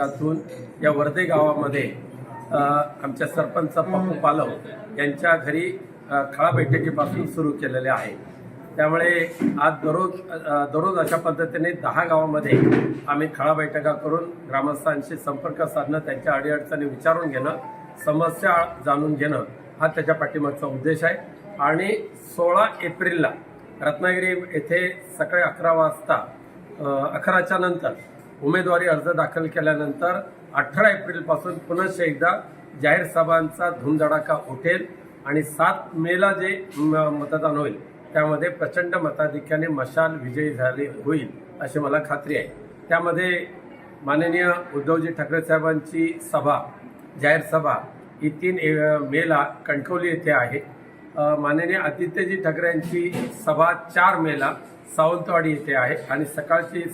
यातून या वर्धे गावामध्ये आमच्या सरपंच पप्पू पालव यांच्या घरी खळा बैठकीपासून सुरू केलेले आहे. त्यामुळे आज दररोज दररोज अशा पद्धतीने दहा गावामध्ये आम्ही खळा बैठका करून ग्रामस्थांशी संपर्क साधणं त्यांच्या अडीअडचणी विचारून घेणं समस्या जाणून घेणं हा त्याच्या पाठीमागचा उद्देश आहे. आणि सोळा एप्रिलला रत्नागिरी येथे सकाळी अकरा वाजता अकराच्या नंतर उमेदवारी अर्ज दाखल केल्यानंतर अठरा एप्रिलपासून पुनश्च एकदा जाहीर सभांचा धुमधडाका उठेल आणि सात मेला जे म- मतदान होईल त्यामध्ये प्रचंड मताधिक्याने मशाल विजयी झाले होईल अशी मला खात्री आहे. त्यामध्ये माननीय उद्धवजी ठाकरे साहेबांची सभा जाहीर सभा ही तीन ए- मेला कणकवली येथे आहे. माननीय आदित्यजी ठाकरे यांची सभा चार मेला सावंतवाडी येथे आहे आणि सकाळची